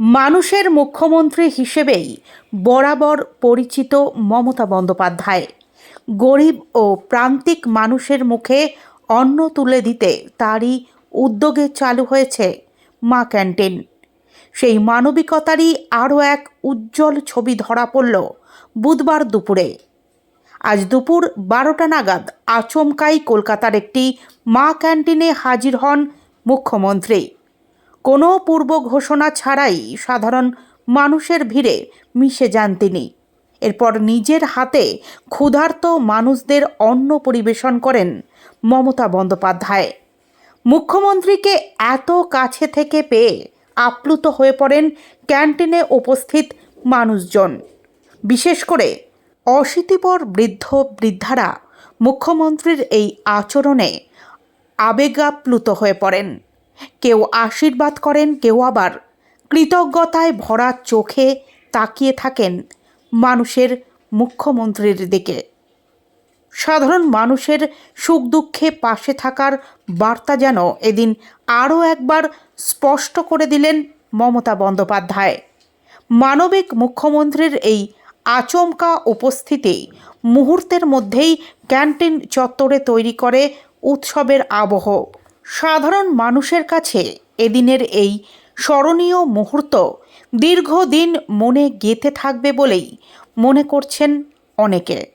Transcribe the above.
মানুষের মুখ্যমন্ত্রী হিসেবেই বরাবর পরিচিত মমতা বন্দ্যোপাধ্যায়। গরিব ও প্রান্তিক মানুষের মুখে অন্ন তুলে দিতে তারই উদ্যোগে চালু হয়েছে মা ক্যান্টিন। সেই মানবিকতারই আরও এক উজ্জ্বল ছবি ধরা পড়ল বুধবার দুপুরে। আজ দুপুর বারোটা নাগাদ আচমকাই কলকাতার একটি মা ক্যান্টিনে হাজির হন মুখ্যমন্ত্রী। কোনো পূর্ব ঘোষণা ছাড়াই সাধারণ মানুষের ভিড়ে মিশে যান তিনি। এরপর নিজের হাতে ক্ষুধার্ত মানুষদের অন্ন পরিবেশন করেন মমতা বন্দ্যোপাধ্যায়। মুখ্যমন্ত্রীকে এত কাছে থেকে পেয়ে আপ্লুত হয়ে পড়েন ক্যান্টিনে উপস্থিত মানুষজন। বিশেষ করে অশীতিপর বৃদ্ধ বৃদ্ধারা মুখ্যমন্ত্রীর এই আচরণে আবেগাপ্লুত হয়ে পড়েন। কেউ আশীর্বাদ করেন, কেউ আবার কৃতজ্ঞতায় ভরা চোখে তাকিয়ে থাকেন মানুষের মুখ্যমন্ত্রীর দিকে। সাধারণ মানুষের সুখ দুঃখে পাশে থাকার বার্তা যেন এদিন আরও একবার স্পষ্ট করে দিলেন মমতা বন্দ্যোপাধ্যায়। মানবিক মুখ্যমন্ত্রীর এই আচমকা উপস্থিতি মুহূর্তের মধ্যেই ক্যান্টিন চত্বরে তৈরি করে উৎসবের আবহ সাধারণ মানুষের কাছে এদিনের এই স্মরণীয় মুহূর্ত দীর্ঘদিন মনে গেঁথে থাকবে বলেই মনে করছেন অনেকে।